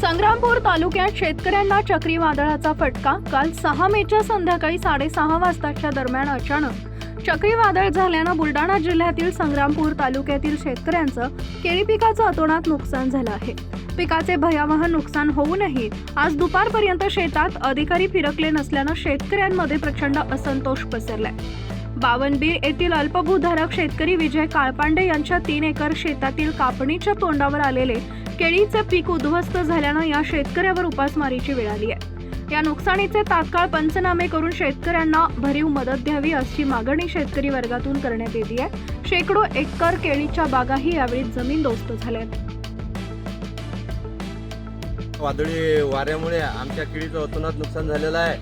संग्रामपूर तालुक्यात शेतकऱ्यांना चक्रीवादळाचा फटका. काल सहा मेच्या संध्याकाळी साडेसहा वाजताच्या दरम्यान अचानक चक्रीवादळ झाल्यानं बुलडाणा जिल्ह्यातील संग्रामपूर तालुक्यातील शेतकऱ्यांचं केळी पिकाचं अतोनात नुकसान झालं आहे. पिकाचे भयावह नुकसान होऊनही आज दुपारपर्यंत शेतात अधिकारी फिरकले नसल्यानं शेतकऱ्यांमध्ये प्रचंड असंतोष पसरलाय. बावनबीर येथील अल्पभूधारक शेतकरी विजय काळपांडे यांच्या तीन एकर शेतातील कापणीच्या तोंडावर आलेले केळीचे पीक उद्ध्वस्त झाल्यानं या शेतकऱ्यावर उपासमारीची वेळ आली आहे. या नुकसानीचे तात्काळ पंचनामे करून शेतकऱ्यांना भरीव मदत द्यावी अशी मागणी शेतकरी वर्गातून करण्यात येते आहे. शेकडो एकर केळीच्या बागाही यावेळी जमीनदोस्त झाल्या आहेत. वादळी वाऱ्यामुळे आमच्या केळीचं अतोनात नुकसान झालेलं आहे.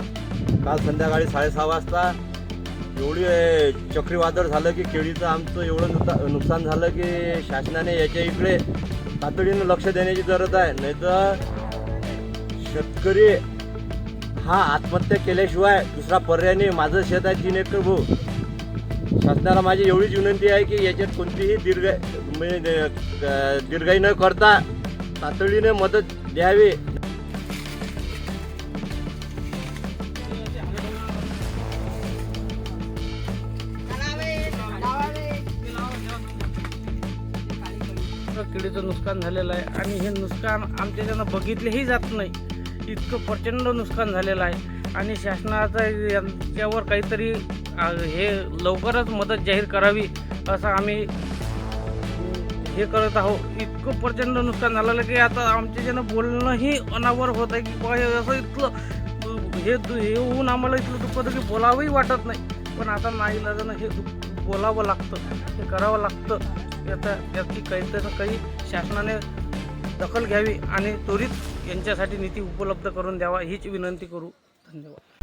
काल संध्याकाळी साडेसहा वाजता एवढी चक्रीवादळ झालं की केळीचं आमचं एवढं नुकसा- नुकसान झालं की शासनाने याच्या इकडे तातडीनं लक्ष देण्याची गरज आहे. नाही तर शेतकरी हा आत्महत्या केल्याशिवाय दुसरा पर्याय नाही. माझं शेत आहे तीन एकर भाऊ शासनाला माझी एवढीच विनंती आहे की याच्यात कोणतीही दीर्घ म्हणजे दीर्घाई न करता तातडीने मदत द्यावी. किडीचं नुकसान झालेलं आहे आणि हे नुकसान आमच्याच्यानं बघितलेही जात नाही. इतकं प्रचंड नुकसान झालेलं आहे. आणि शासनाचा यांच्यावर काहीतरी हे लवकरच मदत जाहीर करावी असं आम्ही हे करत आहोत. इतकं प्रचंड नुकसान झालेलं की आता आमच्याच्यानं बोलणंही अनावर होत आहे की बा हे असं इतकं हे दु- हे होऊन आम्हाला इतकं दुःख होतं की बोलावंही वाटत नाही. पण आता नाईलाजानं हे दुःख बोलावं लागतं ते करावं लागतं. याचा याची काहीतरी तर काही शासनाने दखल घ्यावी आणि त्वरित यांच्यासाठी निधी उपलब्ध करून द्यावा हीच विनंती करू. धन्यवाद.